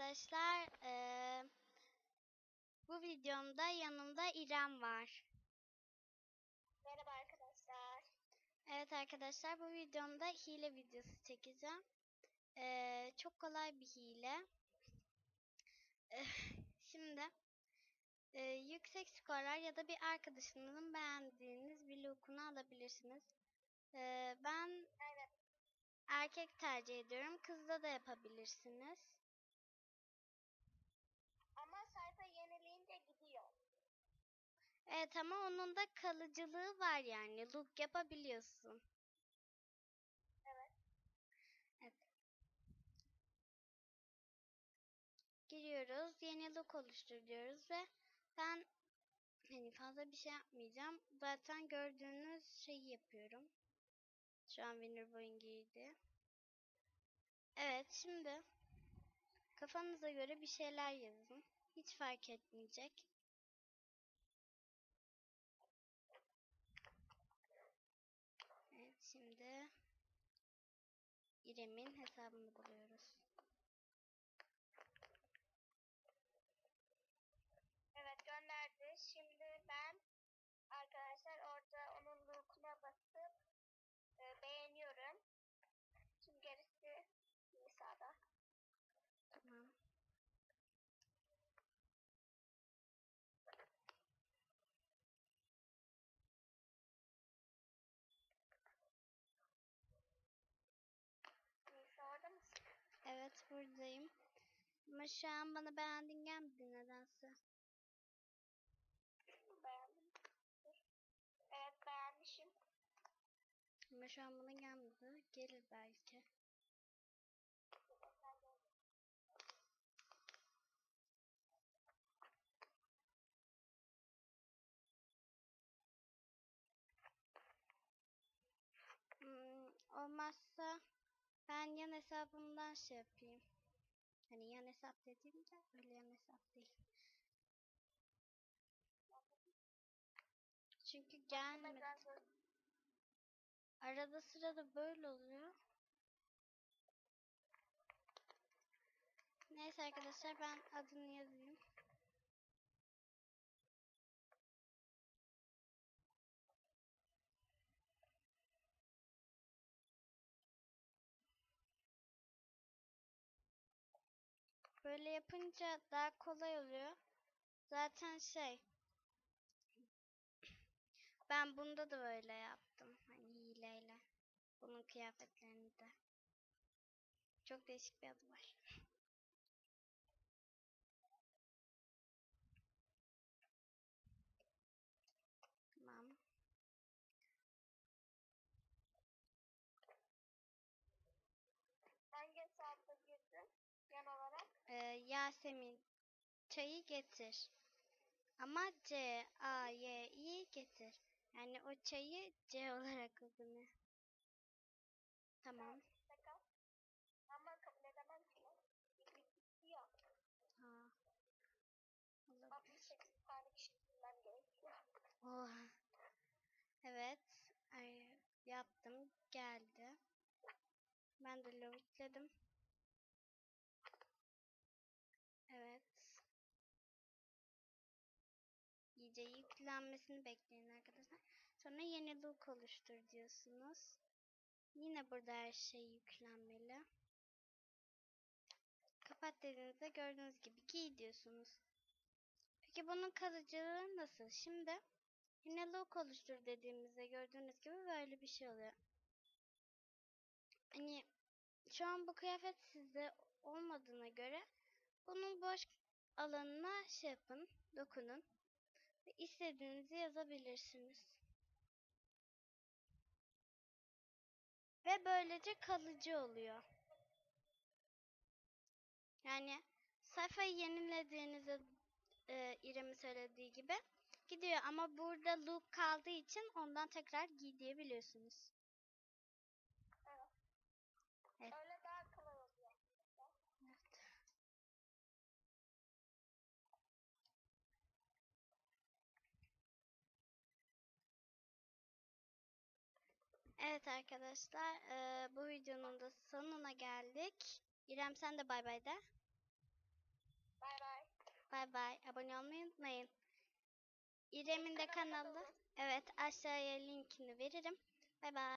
arkadaşlar. Ee, bu videomda yanımda İrem var. Merhaba arkadaşlar. Evet arkadaşlar bu videomda hile videosu çekeceğim. Ee, çok kolay bir hile. Ee, şimdi e, yüksek skorlar ya da bir arkadaşınızın beğendiğiniz bir lookunu alabilirsiniz. Ee, ben evet. erkek tercih ediyorum. Kızda da yapabilirsiniz. Evet ama onun da kalıcılığı var yani. Look yapabiliyorsun. Evet. Evet. Giriyoruz. Yeni look oluştur diyoruz ve ben hani fazla bir şey yapmayacağım. Zaten gördüğünüz şeyi yapıyorum. Şu an Winterboy'un giydi. Evet şimdi kafanıza göre bir şeyler yazın. Hiç fark etmeyecek. Evet şimdi İrem'in hesabını buluyoruz. Evet gönderdi. Şimdi ben arkadaşlar orada onun look'una basıp e, beğeniyorum. Şimdi gerisi Nisa'da. Tamam. Nisa orada mısın? Evet buradayım. Ama şu an bana beğendin gelmedi nedense. Beğendim. Evet beğenmişim. Ama şu an bana gelmedi. Gelir belki. Hmm, olmazsa ben yan hesabımdan şey yapayım. Hani yan hesap dediğimde öyle yan hesap değil. Çünkü gelmedi. Arada sırada böyle oluyor. Neyse arkadaşlar ben adını yazayım. Böyle yapınca daha kolay oluyor. Zaten şey ben bunda da böyle yaptım. Hani hileyle. Bunun kıyafetlerini de. Çok değişik bir adı var. Tamam. hangi hesapta girdin yan olarak? Ee, Yasemin çayı getir. Ama C A Y I getir. Yani o çayı C olarak okunuyor. Tamam. Ama kabul edemem ki. Gidiyor. Ha. Olabilir. 68 tane kişi. Oha. Evet. Ay, yaptım. Geldi. Ben de lovitledim. Evet. İyice yüklenmesini bekleyin arkadaşlar. Sonra yeni look oluştur diyorsunuz. Yine burada her şey yüklenmeli. Kapat dediğinizde gördüğünüz gibi giy diyorsunuz. Peki bunun kalıcılığı nasıl? Şimdi yine look oluştur dediğimizde gördüğünüz gibi böyle bir şey oluyor. Hani şu an bu kıyafet sizde olmadığına göre bunun boş alanına şey yapın, dokunun ve istediğinizi yazabilirsiniz. Ve böylece kalıcı oluyor. Yani sayfayı yenilediğinizde e, İrem'in söylediği gibi gidiyor ama burada loop kaldığı için ondan tekrar giy diyebiliyorsunuz. Evet. Öyle daha kolay oluyor. Evet. Evet arkadaşlar e, bu videonun da sonuna geldik. İrem sen de bay bay de. Bay bay. Bay bay. Abone olmayı unutmayın. İrem'in de kanalı. Evet aşağıya linkini veririm. Bay bay.